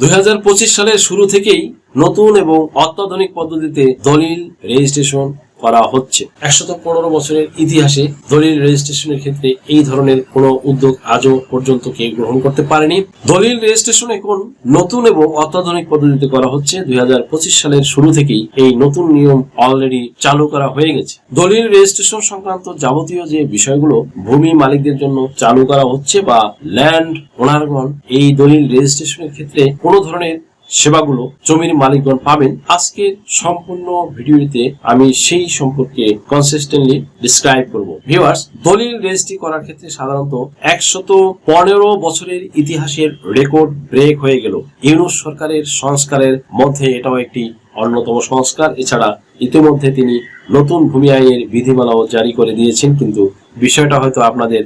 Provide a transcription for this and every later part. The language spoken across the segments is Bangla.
দুই হাজার পঁচিশ সালের শুরু থেকেই নতুন এবং অত্যাধুনিক পদ্ধতিতে দলিল রেজিস্ট্রেশন করা হচ্ছে। একশত পনেরো বছরের ইতিহাসে দলিল রেজিস্ট্রেশনের ক্ষেত্রে এই ধরনের কোনো উদ্যোগ আজও পর্যন্ত কেউ গ্রহণ করতে পারেনি। দলিল রেজিস্ট্রেশন এখন নতুন এবং অত্যাধুনিক পদ্ধতিতে করা হচ্ছে। দুই হাজার পঁচিশ সালের শুরু থেকেই এই নতুন নিয়ম অলরেডি চালু করা হয়ে গেছে। দলিল রেজিস্ট্রেশন সংক্রান্ত যাবতীয় যে বিষয়গুলো ভূমি মালিকদের জন্য চালু করা হচ্ছে বা ল্যান্ড, ওনারগণ এই দলিল রেজিস্ট্রেশনের ক্ষেত্রে কোনো ধরনের সেবাগুলো জমির মালিকগণ পাবেন। আজকের সম্পূর্ণ ভিডিওতে আমি সেই সম্পর্কে কনসিস্টেন্টলি ডিসক্রাইব করব। ভিউয়ার্স দলিল রেজিস্ট্রি করার ক্ষেত্রে সাধারণত একশত পনেরো বছরের ইতিহাসের রেকর্ড ব্রেক হয়ে গেল। ইউনুস সরকারের সংস্কারের মধ্যে এটাও একটি অন্যতম সংস্কার। এছাড়া ইতিমধ্যে তিনি নতুন ভূমি আইনের বিধিমালাও জারি করে দিয়েছেন। কিন্তু বিষয়টা হয়তো আপনাদের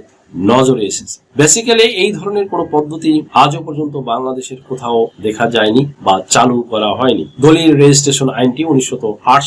নজরে এসেছে। বেসিক্যালি এই ধরনের কোনো পদ্ধতি আজও পর্যন্ত বাংলাদেশের কোথাও দেখা যায়নি বা চালু করা হয়নি। দলিল রেজিস্ট্রেশন আইনটি উনিশশো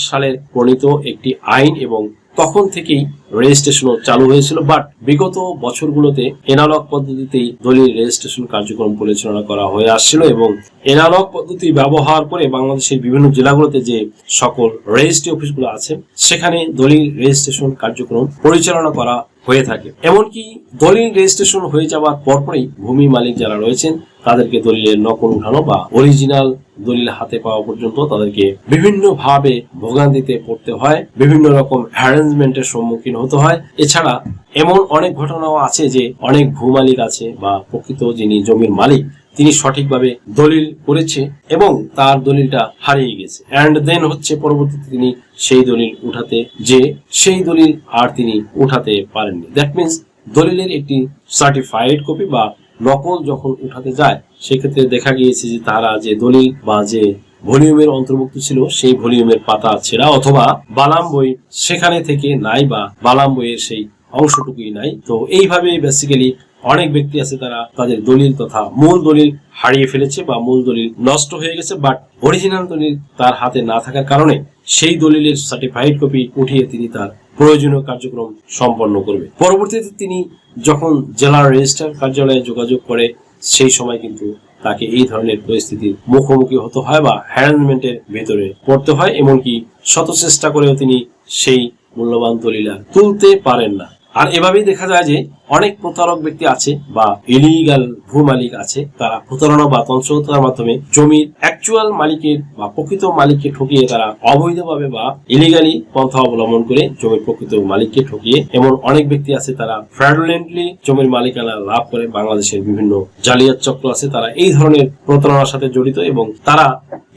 সালের প্রণীত একটি আইন এবং তখন থেকেই রেজিস্ট্রেশনও চালু হয়েছিল বাট বিগত বছরগুলোতে এনালগ পদ্ধতিতেই দলিল রেজিস্ট্রেশন কার্যক্রম পরিচালনা করা হয়ে আসছিল এবং এনালগ পদ্ধতি ব্যবহার করে বাংলাদেশের বিভিন্ন জেলাগুলোতে যে সকল রেজিস্ট্রি অফিসগুলো আছে, সেখানে দলিল রেজিস্ট্রেশন কার্যক্রম পরিচালনা করা হয়ে থাকে। এমনকি দলিল রেজিস্ট্রেশন হয়ে যাওয়ার পরপরই ভূমি মালিক যারা রয়েছেন, তাদেরকে দলিলের নকল উঠানো বা অরিজিনাল দলিল হাতে পাওয়া পর্যন্ত তাদেরকে বিভিন্ন ভাবে ভোগান্তিতে পড়তে হয়, বিভিন্ন রকম অ্যারেঞ্জমেন্টের সম্মুখীন হতে হয়। এছাড়া এমন অনেক ঘটনাও আছে যে অনেক ভূমালিক আছে বা প্রকৃত যিনি জমির মালিক তিনি সঠিকভাবে দলিল করেছে এবং তার দলিলটা হারিয়ে গেছে। অ্যান্ড দেন হচ্ছে পরবর্তীতে তিনি সেই দলিল উঠাতে যে সেই দলিল আর তিনি উঠাতে পারেননি। দ্যাট মিনস দলিলের একটি সার্টিফাইড কপি বা নকল যখন উঠাতে যায়, সেক্ষেত্রে দেখা গিয়েছে যে তারা যে দলিল বা যে ভলিউমের অন্তর্ভুক্ত ছিল, সেই ভলিউমের পাতা ছেঁড়া অথবা বালাম বই সেখানে থেকে নাই বা বালাম বইয়ের সেই অংশটুকুই নাই। তো এইভাবে বেসিক্যালি অনেক ব্যক্তি আছে তারা তাদের দলিল তথা মূল দলিল হারিয়ে ফেলেছে বা মূল দলিল নষ্ট হয়ে গেছে বাট অরিজিনাল দলিল তার হাতে না থাকার কারণে সেই দলিলের সার্টিফাইড কপি উঠিয়ে তিনি তার প্রয়োজনীয় কার্যক্রম সম্পন্ন করবে পরবর্তীতে তিনি যখন জেলা রেজিস্ট্রার কার্যালয়ে যোগাযোগ করে, সেই সময় কিন্তু তাকে এই ধরনের পরিস্থিতির মুখোমুখি হতে হয় বা হ্যারাসমেন্টের ভেতরে পড়তে হয়, এমনকি শত চেষ্টা করেও তিনি সেই মূল্যবান দলিলা তুলতে পারেন না। আর এভাবেই দেখা যায় যে অনেক প্রতারক ব্যক্তি আছে বা ইলিগাল ভূ মালিক আছে, তারা প্রতারণা বা তন্ত্রতার মাধ্যমে জমির অ্যাকচুয়াল মালিকের বা প্রকৃত মালিককে ঠকিয়ে তারা অবৈধভাবে বা ইলিগালি পন্থা অবলম্বন করে জমির প্রকৃত মালিককে ঠকিয়ে, এমন অনেক ব্যক্তি আছে তারা ফ্র্যাডুলেন্টলি জমির মালিকানা লাভ করে। বাংলাদেশের বিভিন্ন জালিয়াত চক্র আছে, তারা এই ধরনের প্রতারণার সাথে জড়িত এবং তারা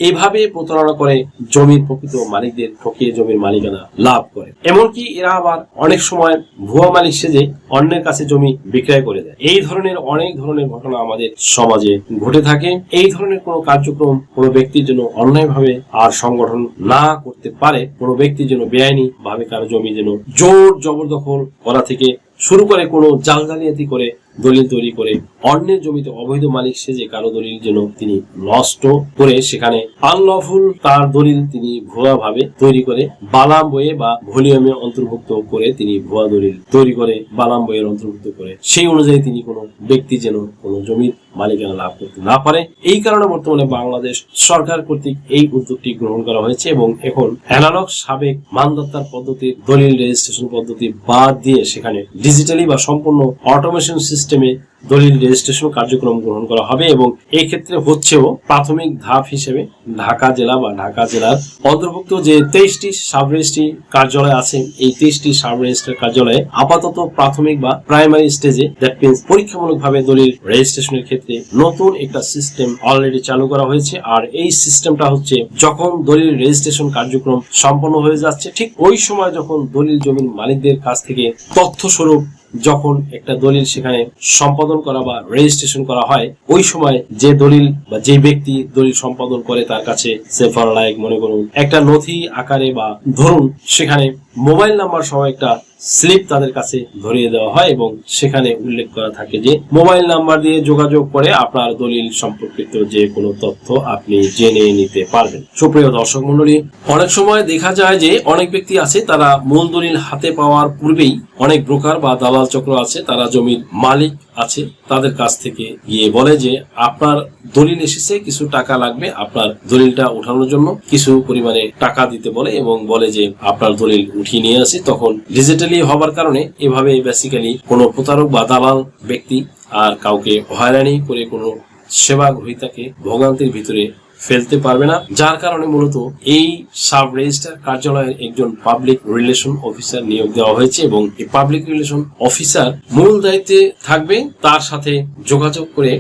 এভাবে প্রতারণা করে জমির প্রকৃত মালিকদের ঠকিয়ে জমির মালিকানা লাভ করে। এমনকি এরা আবার অনেক সময় ভুয়া মালিক সেজে অন্যের কাছে জমি বিক্রয় করে দেয়। এই ধরনের অনেক ধরনের ঘটনা আমাদের সমাজে ঘটে থাকে। এই ধরনের কোনো কার্যক্রম কোনো ব্যক্তির জন্য অন্যায়ভাবে আর সংগঠন না করতে পারে। কোনো ব্যক্তির জন্য বেআইনি ভাবে কারও জমি যেন জোর জবরদখল করা থেকে শুরু করে কোনো জাল জালিয়াতি করে দলিল তৈরি করে অন্যের জমিতে অবৈধ মালিক সেজে কারও দলিল যেন তিনি নষ্ট করে সেখানে আনলফুল তার দলিল তিনি ভুয়া ভাবে তৈরি করে বালাম বইয়ে বা ভলিউমে অন্তর্ভুক্ত করে তিনি ভুয়া দলিল তৈরি করে বালাম বইয়ের অন্তর্ভুক্ত করে। সেই অনুযায়ী তিনি কোনো ব্যক্তি যেন কোনো জমির মালিকানা লাভ করতে না পারে। এই কারণে বর্তমানে বাংলাদেশ সরকার কর্তৃক এই উদ্যোগটি গ্রহণ করা হয়েছে এবং এখন অ্যানালগ সাবেক মানদত্তার পদ্ধতির দলিল রেজিস্ট্রেশন পদ্ধতি বাদ দিয়ে সেখানে ডিজিটালি বা সম্পূর্ণ অটোমেশন সিস্টেমে দলিল রেজিস্ট্রেশন কার্যক্রম গ্রহণ করা হবে এবং এই ক্ষেত্রে হচ্ছেও প্রাথমিক ধাপ হিসেবে ঢাকা জেলা বা ঢাকা জেলার অন্তর্ভুক্ত যে তেইশটি সাব রেজিস্ট্রি কার্যালয় আছে, এই তেইশটি সাব রেজিস্ট্রার কার্যালয়ে আপাতত প্রাথমিক বা প্রাইমারি স্টেজে দ্যাট মিনস পরীক্ষামূলকভাবে দলিল রেজিস্ট্রেশনের ক্ষেত্রে নতুন একটা সিস্টেম অলরেডি চালু করা হয়েছে। আর এই সিস্টেমটা হচ্ছে যখন দলিল রেজিস্ট্রেশন কার্যক্রম সম্পন্ন হয়ে যাচ্ছে, ঠিক ওই সময় যখন দলিল জমির মালিকদের কাছ থেকে তথ্য স্বরূপ যখন একটা দলিল সেখানে সম্পাদন করা বা রেজিস্ট্রেশন করা হয়, ওই সময় যে দলিল বা যে ব্যক্তি দলিল সম্পাদন করে তার কাছে সেফার লাইক মনে করুন। একটা নথি আকারে বা ধরুন সেখানে মোবাইল নাম্বার সহ একটা স্লিপ তাদের কাছে ধরিয়ে দেওয়া হয় এবং সেখানে উল্লেখ করা থাকে যে মোবাইল নাম্বার দিয়ে যোগাযোগ করে আপনার দলিল সম্পর্কিত যে কোনো তথ্য আপনি জেনে নিতে পারবেন। সুপ্রিয় দর্শক মন্ডলী অনেক সময় দেখা যায় যে অনেক ব্যক্তি আছে, তারা মূল দলিল হাতে পাওয়ার পূর্বেই অনেক ব্রোকার বা দালাল চক্র আছে, তারা জমির মালিক আছে, তাদের কাছ থেকে গিয়ে বলে যে, আপনার দলিল এসেছে, কিছু টাকা লাগবে আপনার দলিলটা উঠানোর জন্য। কিছু পরিমাণে টাকা দিতে বলে এবং বলে যে, আপনার দলিল উঠিয়ে নিয়ে আসি। তখন ডিজিটালি হবার কারণে এভাবে বেসিক্যালি কোনো প্রতারক বা দালাল ব্যক্তি আর কাউকে হয়রানি করে কোনো সেবা গ্রহীতাকে ভোগান্তির ভিতরে ফেলতে পারবে না। যার কারণে মূলত এই সাব রেজিস্ট্রার কার্যালয়ের একজন পাবলিক রিলেশন অফিসার নিয়োগ দেওয়া হয়েছে এবং এই পাবলিক রিলেশন অফিসার মূল দায়িত্বে থাকবে। তার সাথে যোগাযোগ করে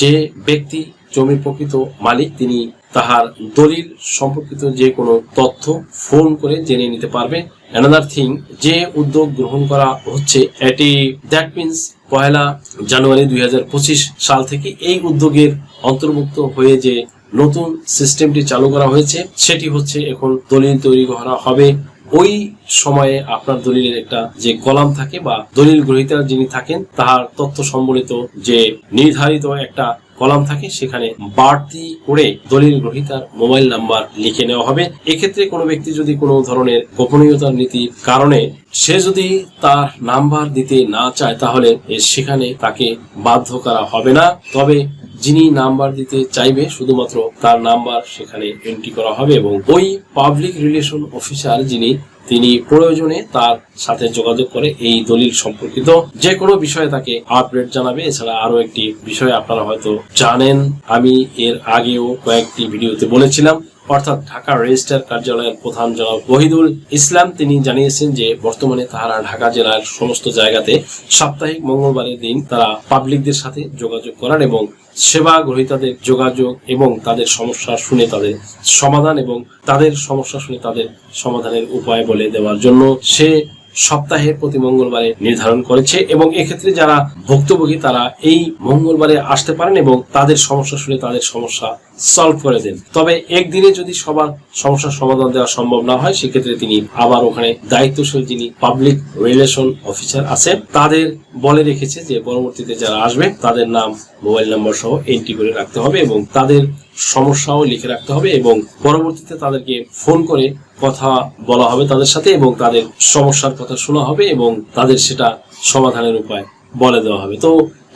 যে ব্যক্তি জমির প্রকৃত মালিক, তিনি তাহার দলিল সম্পর্কিত যে কোনো তথ্য ফোন করে জেনে নিতে পারবে। অ্যানাদার থিং যে উদ্যোগ গ্রহণ করা হচ্ছে, এটি দ্যাট মিনস পয়লা জানুয়ারি দুই হাজার পঁচিশ সাল থেকে এই উদ্যোগের অন্তর্ভুক্ত হয়ে যে নতুন সিস্টেমটি চালু করা হয়েছে, সেটি হচ্ছে এখন দলিল তৈরি করা হবে। ওই সময়ে আপনার দলিলের একটা যে কলাম থাকে বা দলিল গ্রহীতা যিনি থাকেন, তাহার তথ্য সম্বলিত যে নির্ধারিত একটা কলাম থাকে, সেখানে বাড়তি করে দলিল গ্রহীতার মোবাইল নাম্বার লিখে নেওয়া হবে। এক্ষেত্রে কোনো ব্যক্তি যদি কোনো ধরনের গোপনীয়তার নীতির কারণে সে যদি তার নাম্বার দিতে না চায়, তাহলে সেখানে তাকে বাধ্য করা হবে না। তবে যিনি নাম্বার দিতে চাইবে, শুধুমাত্র তার নাম্বার সেখানে এন্ট্রি করা হবে এবং ওই পাবলিক রিলেশন অফিসার যিনি তিনি প্রয়োজনে তার সাথে যোগাযোগ করে এই দলিল সম্পর্কিত যে কোনো বিষয়ে তাকে আপডেট জানাবে। এছাড়া আরও একটি বিষয় আপনারা হয়তো জানেন, আমি এর আগেও কয়েকটি ভিডিওতে বলেছিলাম। অর্থাৎ ঢাকা রেজিস্ট্রার কার্যালয়ের প্রধান জনাব ওহিদুল ইসলাম, তিনি জানিয়েছেন যে বর্তমানে তারা ঢাকা জেলার সমস্ত জায়গাতে সাপ্তাহিক মঙ্গলবারের দিন তারা পাবলিকদের সাথে যোগাযোগ করার এবং সেবা গ্রহীতাদের যোগাযোগ এবং তাদের সমস্যা শুনে তাদের সমাধান এবং তাদের সমস্যা শুনে তাদের সমাধানের উপায় বলে দেওয়ার জন্য সে সপ্তাহের প্রতি মঙ্গলবারে নির্ধারণ করেছে এবং এক্ষেত্রে যারা ভুক্তভোগী তারা এই মঙ্গলবারে আসতে পারেন এবং তাদের সমস্যা শুনে তাদের সমস্যা সলভ করে দেন। তবে একদিনে যদি সবার সমস্যার সমাধান দেওয়া সম্ভব না হয়, সেক্ষেত্রে তিনি আবার ওখানে দায়িত্বশীল যিনি পাবলিক রিলেশন অফিসার আছে তাদের বলে রেখেছে যে পরবর্তীতে যারা আসবে, তাদের নাম মোবাইল নাম্বার সহ এন্ট্রি করে রাখতে হবে এবং তাদের সমস্যাও লিখে রাখতে হবে এবং পরবর্তীতে তাদেরকে ফোন করে কথা বলা হবে তাদের সাথে এবং তাদের সমস্যার কথা শোনা হবে এবং তাদের সেটা সমাধানের উপায় বলে দেওয়া হবে। তো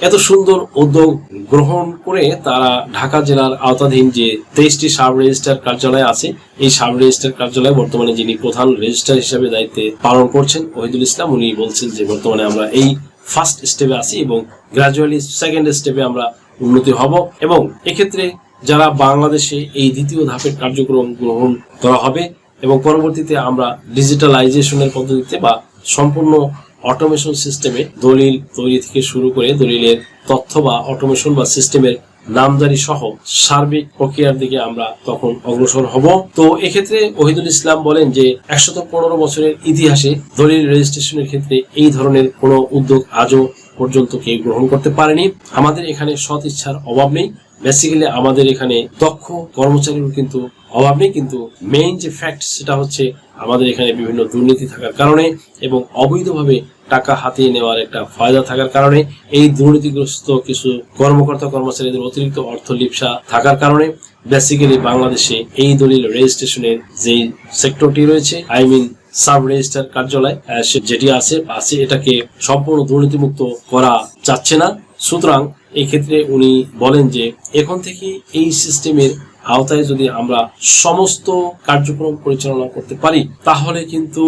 এত সুন্দর উদ্যোগ গ্রহণ করে তারা ঢাকা জেলার আওতাধীন যে তেইশটি সাব রেজিস্ট্রার কার্যালয় আছে, এই সাব রেজিস্ট্রার কার্যালয়ে বর্তমানে যিনি প্রধান রেজিস্ট্রার হিসেবে দায়িত্বে পালন করছেন ওহিদুল ইসলাম, উনি বলছেন যে বর্তমানে আমরা এই ফার্স্ট স্টেপে আছি এবং গ্রাজুয়ালি সেকেন্ড স্টেপে আমরা উন্নতি হব এবং এক্ষেত্রে যারা বাংলাদেশে এই দ্বিতীয় ধাপের কার্যক্রম গ্রহণ করা হবে এবং পরবর্তীতে আমরা ডিজিটালাইজেশনের পদ্ধতিতে বা সম্পূর্ণ অটোমেশন সিস্টেমে দলিল তৈরি থেকে শুরু করে দলিলের তথ্য বা অটোমেশন বা সিস্টেমের নামদারি সহ সার্বিক প্রক্রিয়ার দিকে আমরা তখন অগ্রসর হব। তো এক্ষেত্রে ওহিদুল ইসলাম বলেন যে একশত পনেরো বছরের ইতিহাসে দলিল রেজিস্ট্রেশনের ক্ষেত্রে এই ধরনের কোনো উদ্যোগ আজও পর্যন্ত কেউ গ্রহণ করতে পারেনি। আমাদের এখানে সৎ ইচ্ছার অভাব নেই। বেসিক্যালি আমাদের এখানে দক্ষ কর্মচারীর কিন্তু অভাব নেই। কিন্তু মেইন যে ফ্যাক্ট সেটা হচ্ছে আমাদের এখানে বিভিন্ন দুর্নীতি থাকার কারণে এবং অবৈধভাবে টাকা হাতিয়ে নেওয়ার একটা ফায়দা থাকার কারণে এই দুর্নীতিগ্রস্ত কিছু কর্মকর্তা কর্মচারীদের অতিরিক্ত অর্থ লিপসা থাকার কারণে বেসিক্যালি বাংলাদেশে এই দলিল রেজিস্ট্রেশনের যেই সেক্টরটি রয়েছে আই মিন সাব রেজিস্ট্রার কার্যালয় যেটি আছে আছে এটাকে সম্পূর্ণ দুর্নীতিমুক্ত করা যাচ্ছে না। সুতরাং এই ক্ষেত্রে উনি বলেন যে, এখন থেকে এই সিস্টেমের আওতায় যদি আমরা সমস্ত কার্যক্রম পরিচালনা করতে পারি, তাহলে কিন্তু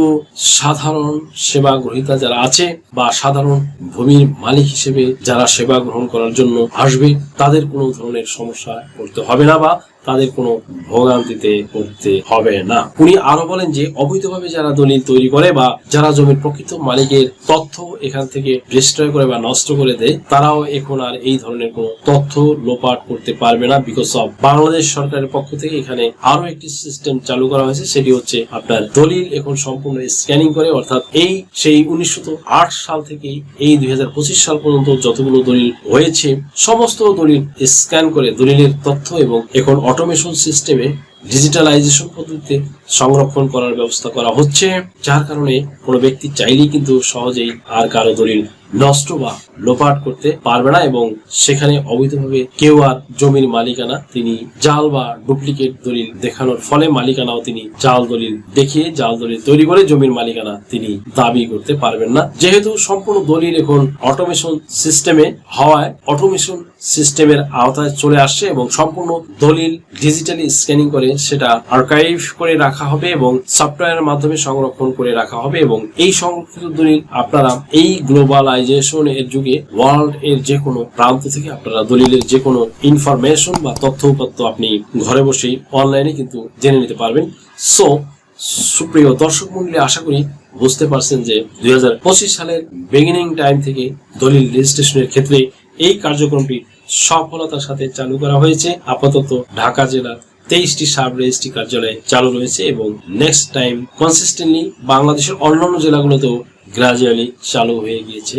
সাধারণ সেবা গ্রহীতা যারা আছে বা সাধারণ ভূমির মালিক হিসেবে যারা সেবা গ্রহণ করার জন্য আসবে, তাদের কোনো ধরনের সমস্যা করতে হবে না বা তাদের কোনো ভোগান্তিতে পড়তে হবে না। উনি আরও বলেন যে, অবৈধভাবে যারা দলিল তৈরি করে বা যারা জমির প্রকৃত মালিকের তথ্য এখান থেকে ডিস্ট্রয় করে বা নষ্ট করে দেয়, তারাও এখন আর এই ধরনের কোনো তথ্য লোপাট করতে পারবে না বিকজ অফ বাংলাদেশ সরকারের পক্ষ থেকে এখানে আরও একটি সিস্টেম চালু করা হয়েছে, সেটি হচ্ছে আপনার দলিল এখন সম্পূর্ণ স্ক্যানিং করে, অর্থাৎ এই সেই উনিশশো আট সাল থেকে এই দুই হাজার পঁচিশ সাল পর্যন্ত যতগুলো দলিল হয়েছে, সমস্ত দলিল স্ক্যান করে দলিলের তথ্য এবং এখন অটোমেশন সিস্টেমে ডিজিটালাইজেশন পদ্ধতিতে সংরক্ষণ করার ব্যবস্থা করা হচ্ছে, যার কারণে কোনো ব্যক্তি চাইলেই কিন্তু সহজেই আর কারও দলিল নষ্ট বা লোপাট করতে পারবে না এবং সেখানে অবৈধভাবে কেউ আর জমির মালিকানা, তিনি জাল বা ডুপ্লিকেট দলিল দেখানোর ফলে মালিকানাও তিনি জাল দলিল দেখিয়ে জাল দলিল তৈরি করে জমির মালিকানা তিনি দাবি করতে পারবেন না। যেহেতু সম্পূর্ণ দলিল এখন অটোমেশন সিস্টেমে হওয়ায় অটোমেশন সিস্টেমের আওতায় চলে আসছে এবং সম্পূর্ণ দলিল ডিজিটালি স্ক্যানিং করে সেটা আর্কাইভ করে রাখা হবে এবং সফটওয়্যারের মাধ্যমে সংরক্ষণ করে রাখা হবে এবং এই সংরক্ষিত দলিল আপনারা এই গ্লোবালাইজেশন এর যুগে ওয়ার্ল্ড এর যে কোনো প্রান্ত থেকে আপনারা দলিলের যে কোনো ইনফরমেশন বা তথ্য উপাত্ত আপনি ঘরে বসেই অনলাইনে কিন্তু জেনে নিতে পারবেন। সো সুপ্রিয় দর্শক মন্ডলী, আশা করি বুঝতে পারছেন যে দু হাজার পঁচিশ সালের বিগিনিং টাইম থেকে দলিল রেজিস্ট্রেশনের ক্ষেত্রে এই কার্যক্রমটি সফলতার সাথে চালু করা হয়েছে। আপাতত ঢাকা জেলার তেইশটি সাব রেজিস্ট্রি কার্যালয়ে চালু রয়েছে এবং নেক্সট টাইম কনসিস্টেন্টলি বাংলাদেশের অন্যান্য জেলাগুলোতেও গ্রাজুয়ালি চালু হয়ে গিয়েছে।